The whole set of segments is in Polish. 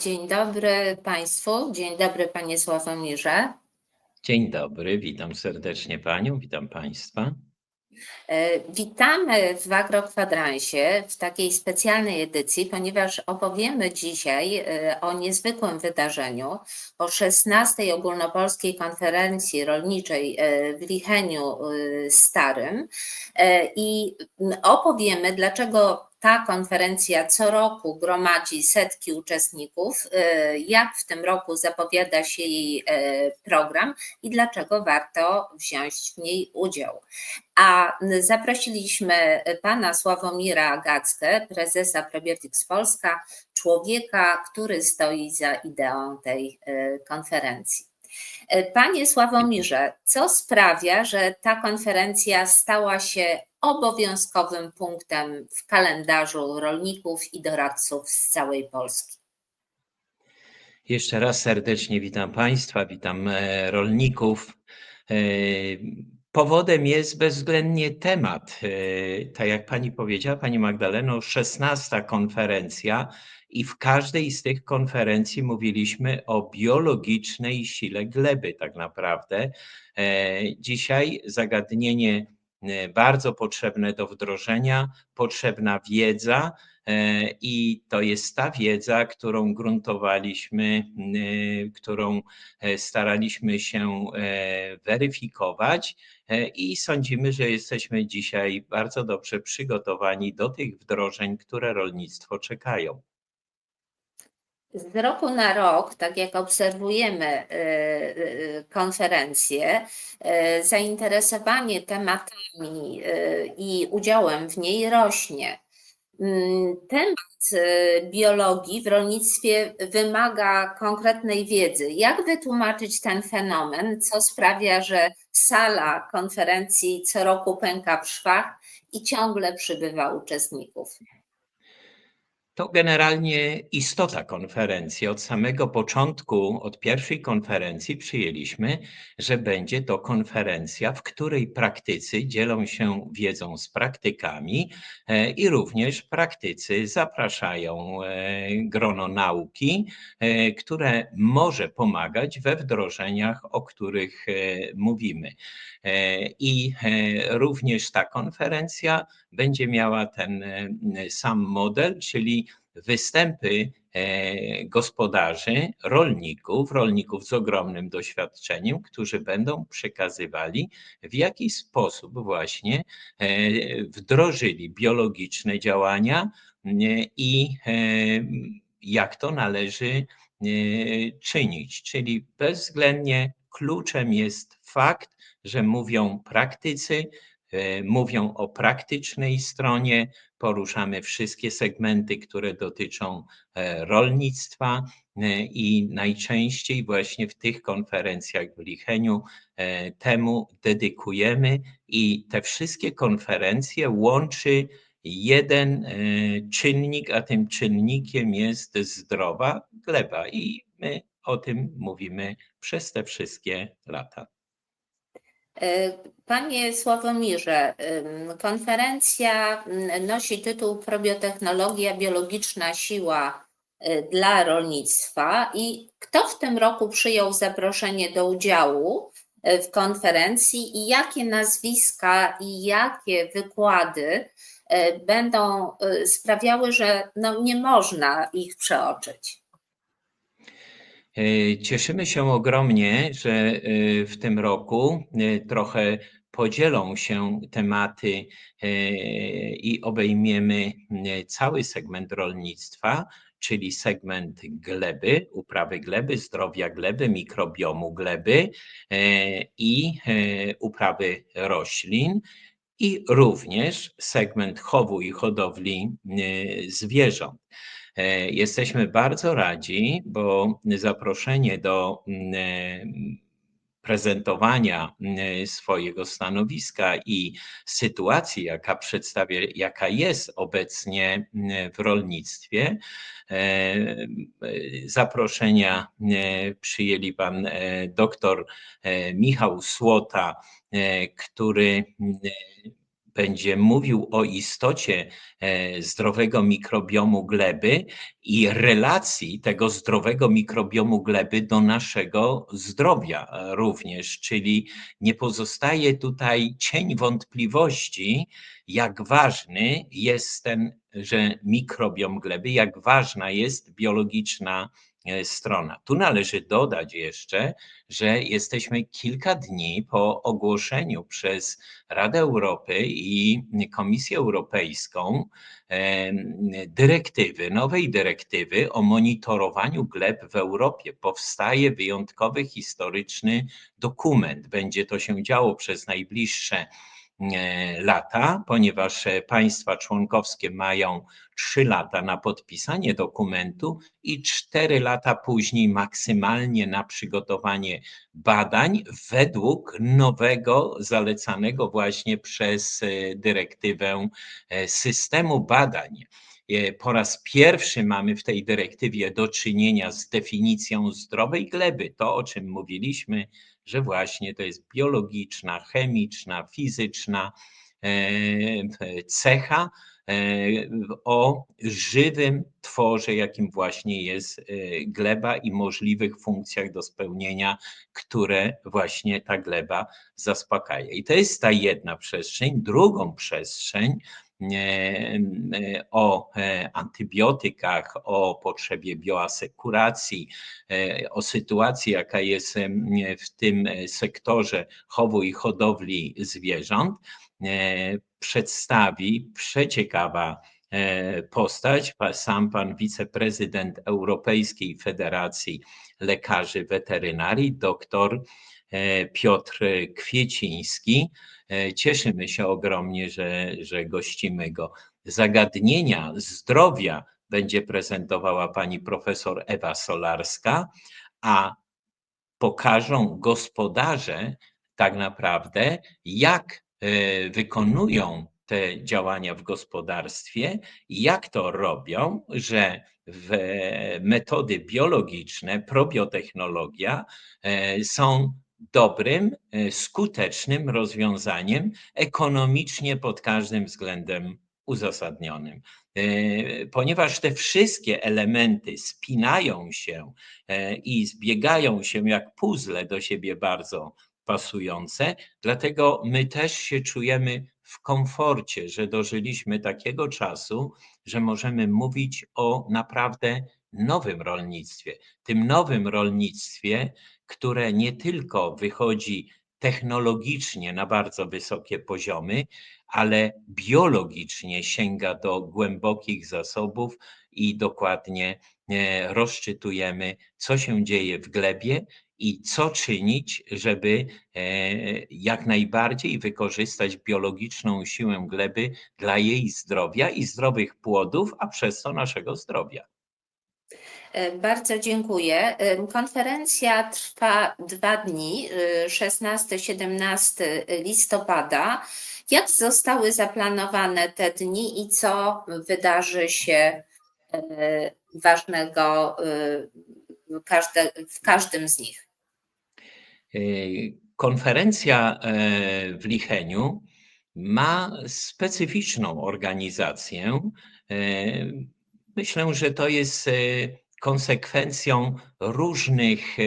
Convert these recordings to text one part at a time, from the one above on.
Dzień dobry Państwu, dzień dobry Panie Sławomirze. Dzień dobry, witam serdecznie Panią, witam Państwa. E, Witamy w Agrokwadransie w takiej specjalnej edycji, ponieważ opowiemy dzisiaj e, o niezwykłym wydarzeniu, o 16. ogólnopolskiej konferencji rolniczej e, w Licheniu Starym i opowiemy, dlaczego ta konferencja co roku gromadzi setki uczestników, e, jak w tym roku zapowiada się jej e, program i dlaczego warto wziąć w niej udział. A zaprosiliśmy pana Sławomira Gackę, prezesa Probiotics Polska, człowieka, który stoi za ideą tej e, konferencji. Panie Sławomirze, co sprawia, że ta konferencja stała się obowiązkowym punktem w kalendarzu rolników i doradców z całej Polski? Jeszcze raz serdecznie witam Państwa, witam e, rolników. E, Powodem jest bezwzględnie temat. E, Tak jak Pani powiedziała, Pani Magdaleno, 16 konferencja i w każdej z tych konferencji mówiliśmy o biologicznej sile gleby tak naprawdę. Dzisiaj zagadnienie bardzo potrzebne do wdrożenia, potrzebna wiedza, E, I to jest ta wiedza, którą gruntowaliśmy, y, którą e, staraliśmy się e, weryfikować i sądzimy, że jesteśmy dzisiaj bardzo dobrze przygotowani do tych wdrożeń, które rolnictwo czekają. Z roku na rok, tak jak obserwujemy y, y, konferencję, y, zainteresowanie tematami i udziałem w niej rośnie. Mm, Temat biologii w rolnictwie wymaga konkretnej wiedzy. Jak wytłumaczyć ten fenomen, co sprawia, że sala konferencji co roku pęka w szwach i ciągle przybywa uczestników? To generalnie istota konferencji. Od samego początku, od pierwszej konferencji przyjęliśmy, że będzie to konferencja, w której praktycy dzielą się wiedzą z praktykami e, i również praktycy zapraszają e, grono nauki, e, które może pomagać we wdrożeniach, o których mówimy. I również ta konferencja będzie miała ten sam model, czyli występy e, gospodarzy, rolników, rolników z ogromnym doświadczeniem, którzy będą przekazywali, w jaki sposób właśnie e, wdrożyli biologiczne działania e, i jak to należy czynić. Czyli bezwzględnie kluczem jest fakt, że mówią praktycy, mówią o praktycznej stronie, poruszamy wszystkie segmenty, które dotyczą e, rolnictwa e, i najczęściej właśnie w tych konferencjach w Licheniu e, temu dedykujemy i te wszystkie konferencje łączy jeden czynnik, a tym czynnikiem jest zdrowa gleba i my o tym mówimy przez te wszystkie lata. Panie Sławomirze, konferencja nosi tytuł Probiotechnologia biologiczna siła y, dla rolnictwa i kto w tym roku przyjął zaproszenie do udziału y, w konferencji i jakie nazwiska i jakie wykłady y, będą sprawiały, że no, nie można ich przeoczyć? E, Cieszymy się ogromnie, że e, w tym roku e, trochę podzielą się tematy i obejmiemy cały segment rolnictwa, czyli segment gleby, uprawy gleby, zdrowia gleby, mikrobiomu gleby i uprawy roślin. I również segment chowu i hodowli zwierząt. E, Jesteśmy bardzo radzi, bo zaproszenie do mm, prezentowania mm, swojego stanowiska i sytuacji, jaka przedstawia, jaka jest obecnie mm, w rolnictwie. E, zaproszenia przyjęli pan e, doktor Michał Słota, który będzie mówił o istocie e, zdrowego mikrobiomu gleby i relacji tego zdrowego mikrobiomu gleby do naszego zdrowia również, czyli nie pozostaje tutaj cień wątpliwości, jak ważny jest ten, że mikrobiom gleby, jak ważna jest biologiczna strona. Tu należy dodać jeszcze, że jesteśmy kilka dni po ogłoszeniu przez Radę Europy i Komisję Europejską dyrektywy, nowej dyrektywy o monitorowaniu gleb w Europie. Powstaje wyjątkowy historyczny dokument. Będzie to się działo przez najbliższe e, lata, ponieważ e, państwa członkowskie mają trzy lata na podpisanie dokumentu i cztery lata później maksymalnie na przygotowanie badań według nowego, zalecanego właśnie przez e, dyrektywę e, systemu badań. E, Po raz pierwszy mamy w tej dyrektywie do czynienia z definicją zdrowej gleby. To, o czym mówiliśmy, że właśnie to jest biologiczna, chemiczna, fizyczna e, cecha e, o żywym tworze, jakim właśnie jest e, gleba i możliwych funkcjach do spełnienia, które właśnie ta gleba zaspokaja. I to jest ta jedna przestrzeń. Drugą przestrzeń o e, antybiotykach, o potrzebie bioasekuracji, e, o sytuacji, jaka jest w tym e, sektorze chowu i hodowli zwierząt, e, przedstawi przeciekawa e, postać, sam pan wiceprezydent Europejskiej Federacji Lekarzy Weterynarii, doktor e, Piotr Kwieciński. E, Cieszymy się ogromnie, że, że gościmy go. Zagadnienia zdrowia będzie prezentowała pani profesor Ewa Solarska, a pokażą gospodarze tak naprawdę, jak e, wykonują te działania w gospodarstwie, jak to robią, że metody biologiczne, probiotechnologia e, są dobrym, e, skutecznym rozwiązaniem, ekonomicznie pod każdym względem uzasadnionym. E, Ponieważ te wszystkie elementy spinają się e, i zbiegają się jak puzzle do siebie bardzo pasujące, dlatego my też się czujemy w komforcie, że dożyliśmy takiego czasu, że możemy mówić o naprawdę nowym rolnictwie. Tym nowym rolnictwie, które nie tylko wychodzi technologicznie na bardzo wysokie poziomy, ale biologicznie sięga do głębokich zasobów i dokładnie e, rozczytujemy, co się dzieje w glebie i co czynić, żeby e, jak najbardziej wykorzystać biologiczną siłę gleby dla jej zdrowia i zdrowych płodów, a przez to naszego zdrowia. E, Bardzo dziękuję. E, Konferencja trwa dwa dni, e, 16-17 listopada. Jak zostały zaplanowane te dni i co wydarzy się e, ważnego e, w każdym z nich? E, Konferencja e, w Licheniu ma specyficzną organizację. E, Myślę, że to jest e, konsekwencją różnych e,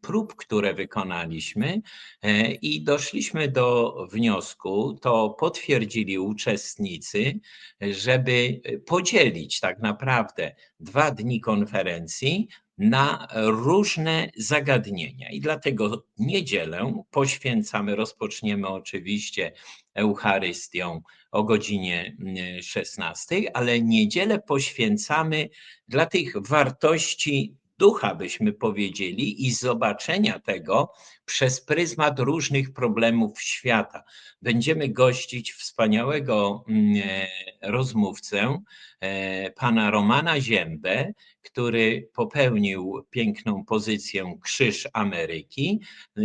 prób, które wykonaliśmy e, i doszliśmy do wniosku, to potwierdzili uczestnicy, żeby podzielić tak naprawdę dwa dni konferencji na różne zagadnienia. I dlatego niedzielę poświęcamy, rozpoczniemy oczywiście Eucharystią o godzinie 16, ale niedzielę poświęcamy dla tych wartości ducha, byśmy powiedzieli, i zobaczenia tego przez pryzmat różnych problemów świata. Będziemy gościć wspaniałego mm, e, rozmówcę, e, pana Romana Ziębę, który popełnił piękną pozycję Krzyż Ameryki e,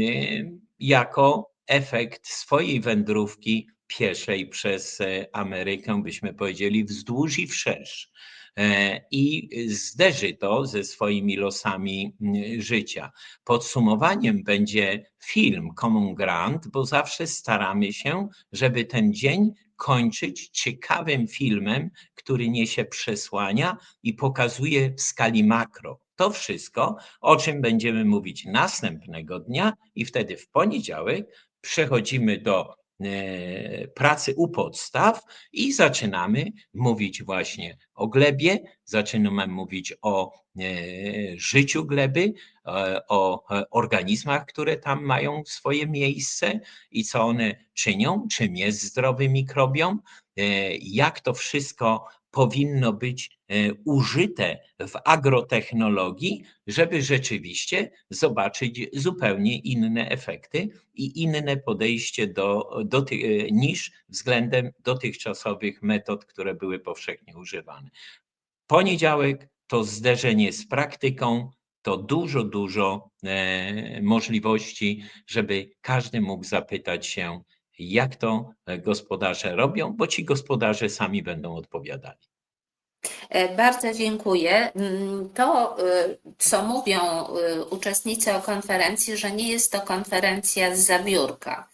jako efekt swojej wędrówki pieszej przez Amerykę, byśmy powiedzieli, wzdłuż i wszerz. E, i zderzy to ze swoimi losami mm, życia. Podsumowaniem będzie film Common Grant, bo zawsze staramy się, żeby ten dzień kończyć ciekawym filmem, który niesie przesłania i pokazuje w skali makro. To wszystko, o czym będziemy mówić następnego dnia, i wtedy w poniedziałek przechodzimy do pracy u podstaw i zaczynamy mówić właśnie o glebie, zaczynamy mówić o e, życiu gleby, e, o e, organizmach, które tam mają swoje miejsce i co one czynią, czym jest zdrowy mikrobiom, e, jak to wszystko powinno być e, użyte w agrotechnologii, żeby rzeczywiście zobaczyć zupełnie inne efekty i inne podejście do, do e, niż względem dotychczasowych metod, które były powszechnie używane. Poniedziałek to zderzenie z praktyką, to dużo, dużo e, możliwości, żeby każdy mógł zapytać się, jak to e, gospodarze robią, bo ci gospodarze sami będą odpowiadali. E, Bardzo dziękuję. Mm, To, y, co mówią y, uczestnicy o konferencji, że nie jest to konferencja z zabiórka,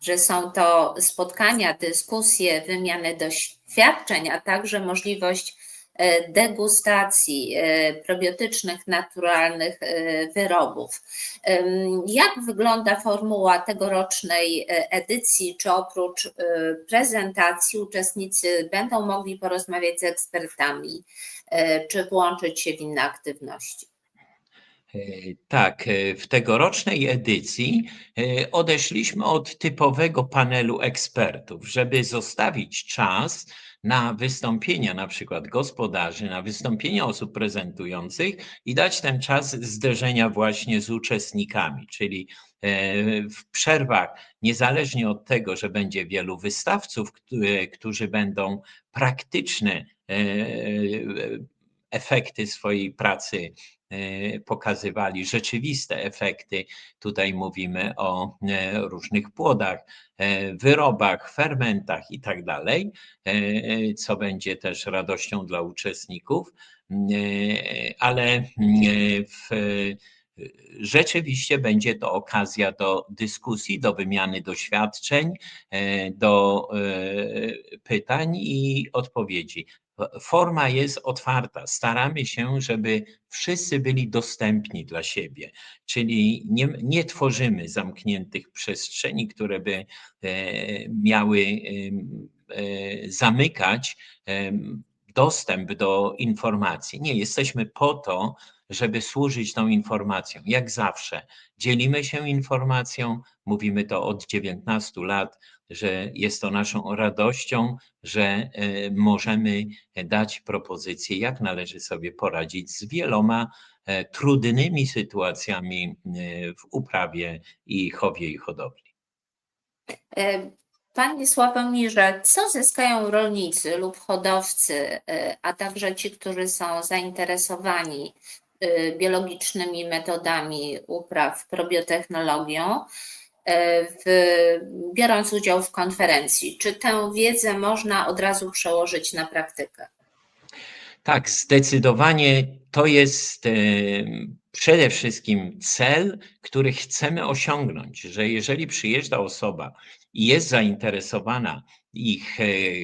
że są to spotkania, dyskusje, wymiany doświadczeń, a także możliwość e, degustacji e, probiotycznych, naturalnych e, wyrobów. Jak wygląda formuła tegorocznej e, edycji? Czy oprócz e, prezentacji uczestnicy będą mogli porozmawiać z ekspertami, e, czy włączyć się w inne aktywności? E, Tak, e, w tegorocznej edycji e, odeszliśmy od typowego panelu ekspertów, żeby zostawić czas na wystąpienia na przykład gospodarzy, na wystąpienia osób prezentujących i dać ten czas zderzenia właśnie z uczestnikami, czyli e, w przerwach, niezależnie od tego, że będzie wielu wystawców, którzy- którzy będą praktyczne e, efekty swojej pracy e, pokazywali rzeczywiste efekty. Tutaj mówimy o e, różnych płodach, e, wyrobach, fermentach i tak dalej, e, co będzie też radością dla uczestników, E, ale e, w, rzeczywiście będzie to okazja do dyskusji, do wymiany doświadczeń, do pytań i odpowiedzi. Forma jest otwarta. Staramy się, żeby wszyscy byli dostępni dla siebie, czyli nie, nie tworzymy zamkniętych przestrzeni, które by e, miały em, e, zamykać dostęp do informacji. Nie, jesteśmy po to, żeby służyć tą informacją. Jak zawsze dzielimy się informacją, mówimy to od 19 lat, że jest to naszą radością, że e, możemy dać propozycje, jak należy sobie poradzić z wieloma e, trudnymi sytuacjami e, w uprawie i chowie i hodowli. Panie Sławomirze, co zyskają rolnicy lub hodowcy, a także ci, którzy są zainteresowani biologicznymi metodami upraw, probiotechnologią, w, biorąc udział w konferencji? Czy tę wiedzę można od razu przełożyć na praktykę? Tak, zdecydowanie to jest e, przede wszystkim cel, który chcemy osiągnąć, że jeżeli przyjeżdża osoba i jest zainteresowana i ch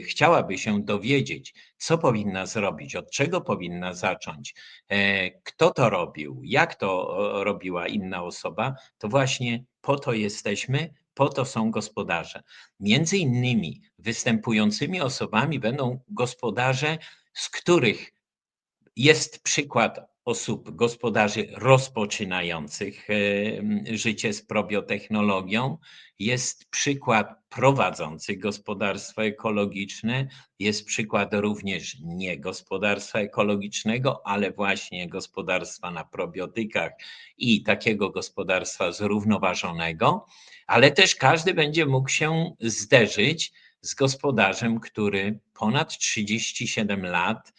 chciałaby się dowiedzieć, co powinna zrobić, od czego powinna zacząć, e, kto to robił, jak to robiła inna osoba, to właśnie po to jesteśmy, po to są gospodarze. Między innymi występującymi osobami będą gospodarze, z których jest przykład osób, gospodarzy rozpoczynających e, życie z probiotechnologią, jest przykład prowadzących gospodarstwo ekologiczne, jest przykład również nie gospodarstwa ekologicznego, ale właśnie gospodarstwa na probiotykach i takiego gospodarstwa zrównoważonego, ale też każdy będzie mógł się zderzyć z gospodarzem, który ponad 37 lat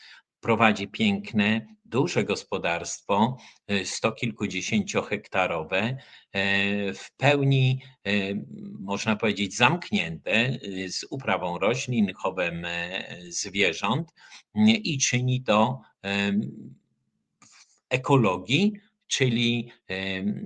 prowadzi piękne, duże gospodarstwo, y, sto kilkudziesięciohektarowe, e, w pełni, e, można powiedzieć, zamknięte y, z uprawą roślin, chowem e, zwierząt i czyni to w ekologii, czyli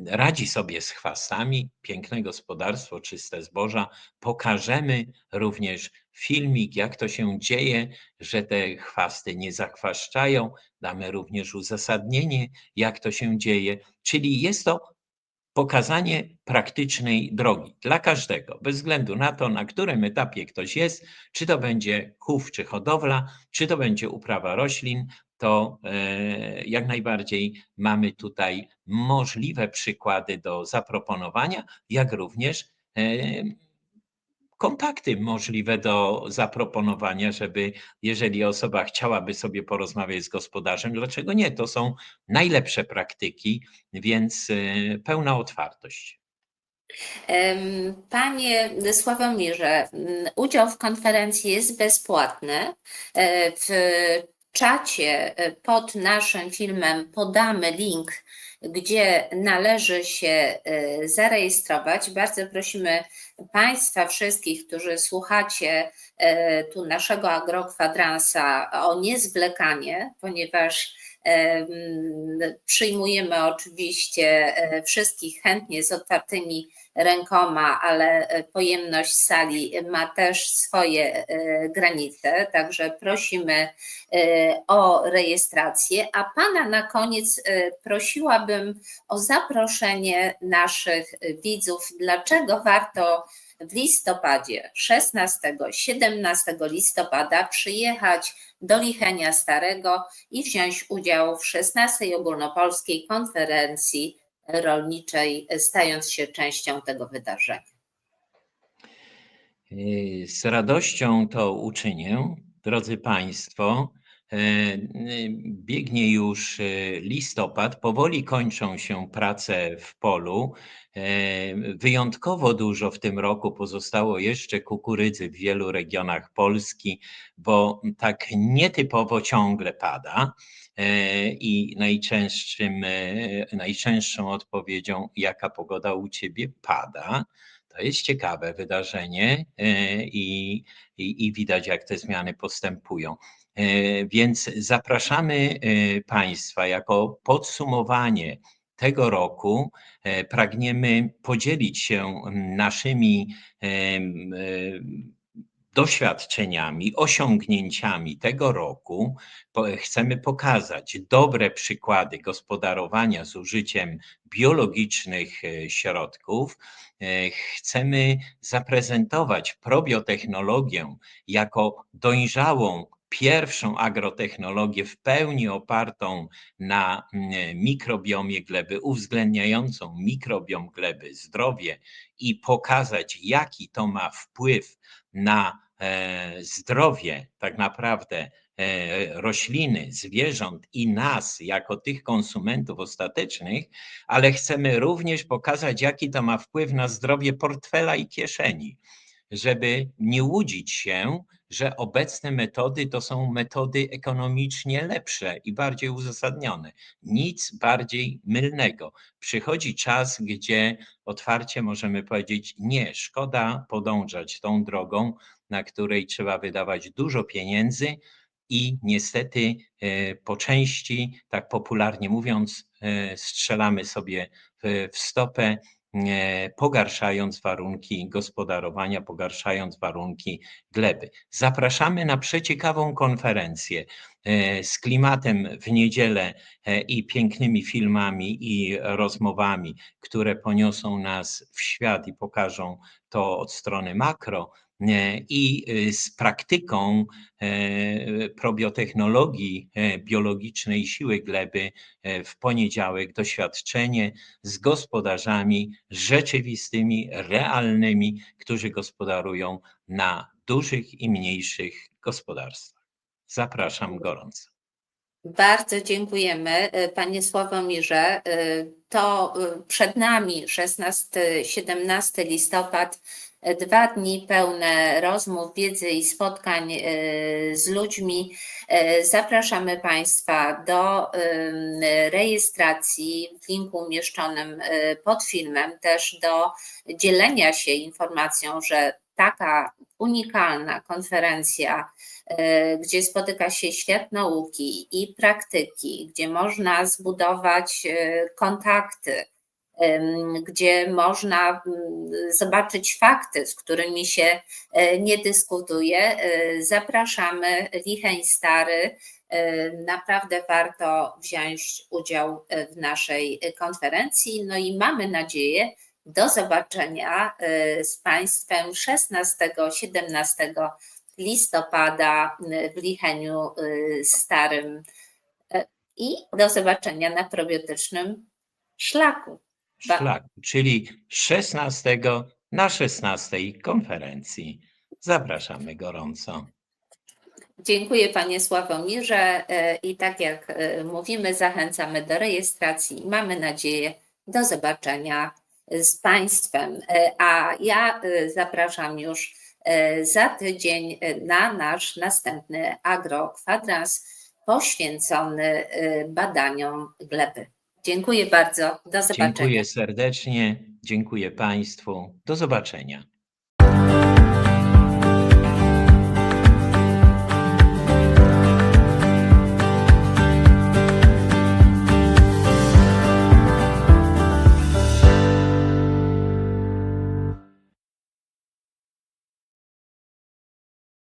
radzi sobie z chwastami, piękne gospodarstwo, czyste zboża. Pokażemy również filmik, jak to się dzieje, że te chwasty nie zachwaszczają. Damy również uzasadnienie, jak to się dzieje. Czyli jest to pokazanie praktycznej drogi dla każdego, bez względu na to, na którym etapie ktoś jest, czy to będzie chów czy hodowla, czy to będzie uprawa roślin, to e, jak najbardziej mamy tutaj możliwe przykłady do zaproponowania, jak również e, kontakty możliwe do zaproponowania, żeby jeżeli osoba chciałaby sobie porozmawiać z gospodarzem, dlaczego nie? To są najlepsze praktyki, więc e, pełna otwartość. Panie Sławomirze, udział w konferencji jest bezpłatny. W czacie e, pod naszym filmem podamy link, gdzie należy się e, zarejestrować. Bardzo prosimy Państwa wszystkich, którzy słuchacie e, tu naszego agrokwadransa o niezwlekanie, ponieważ przyjmujemy oczywiście e, wszystkich chętnie z otwartymi rękoma, ale e, pojemność sali ma też swoje e, granice, także prosimy o rejestrację. A Pana na koniec prosiłabym o zaproszenie naszych widzów, dlaczego warto w listopadzie 16-17 listopada przyjechać do Lichenia Starego i wziąć udział w 16 ogólnopolskiej konferencji rolniczej, stając się częścią tego wydarzenia. Z radością to uczynię, drodzy Państwo. E, Biegnie już y, listopad, powoli kończą się prace w polu. E, Wyjątkowo dużo w tym roku pozostało jeszcze kukurydzy w wielu regionach Polski, bo tak nietypowo ciągle pada. E, I najczęstszym, e, najczęstszą odpowiedzią, jaka pogoda u ciebie pada, to jest ciekawe wydarzenie e, i, i, i widać, jak te zmiany postępują. E, Więc zapraszamy e, Państwa jako podsumowanie tego roku. Pragniemy podzielić się naszymi doświadczeniami, osiągnięciami tego roku. Chcemy pokazać dobre przykłady gospodarowania z użyciem biologicznych środków. E, Chcemy zaprezentować probiotechnologię jako dojrzałą, pierwszą agrotechnologię w pełni opartą na mm, mikrobiomie gleby, uwzględniającą mikrobiom gleby, zdrowie i pokazać, jaki to ma wpływ na e, zdrowie tak naprawdę e, rośliny, zwierząt i nas jako tych konsumentów ostatecznych, ale chcemy również pokazać, jaki to ma wpływ na zdrowie portfela i kieszeni, żeby nie łudzić się, że obecne metody to są metody ekonomicznie lepsze i bardziej uzasadnione. Nic bardziej mylnego. Przychodzi czas, gdzie otwarcie możemy powiedzieć: Nie, szkoda podążać tą drogą, na której trzeba wydawać dużo pieniędzy. I niestety e, po części, tak popularnie mówiąc, e, strzelamy sobie w, stopę, e, pogarszając warunki gospodarowania, pogarszając warunki gleby. Zapraszamy na przeciekawą konferencję z klimatem w niedzielę i pięknymi filmami i rozmowami, które poniosą nas w świat i pokażą to od strony makro. E, I e, z praktyką e, probiotechnologii biologicznej siły gleby w poniedziałek doświadczenie z gospodarzami rzeczywistymi, realnymi, którzy gospodarują na dużych i mniejszych gospodarstwach. Zapraszam gorąco. Bardzo dziękujemy, Panie Sławomirze. To przed nami 16-17 listopad. Dwa dni pełne rozmów, wiedzy i spotkań e, z ludźmi. E, Zapraszamy Państwa do em, rejestracji w linku umieszczonym e, pod filmem, też do dzielenia się informacją, że taka unikalna konferencja, e, gdzie spotyka się świat nauki i praktyki, gdzie można zbudować e, kontakty, gdzie można mm, zobaczyć fakty, z którymi się e, nie dyskutuje. E, Zapraszamy Licheń Stary. E, Naprawdę warto wziąć udział w naszej konferencji. No i mamy nadzieję, do zobaczenia z Państwem 16-17 listopada w Licheniu Starym i do zobaczenia na probiotycznym szlaku. Ba- Szlak, czyli 16 na 16 konferencji. Zapraszamy gorąco. Dziękuję Panie Sławomirze e, i tak jak e, mówimy, zachęcamy do rejestracji. Mamy nadzieję do zobaczenia z Państwem. E, A ja zapraszam już za tydzień na nasz następny agrokwadrans poświęcony badaniom gleby. Dziękuję bardzo. Do zobaczenia. Dziękuję serdecznie. Dziękuję Państwu. Do zobaczenia.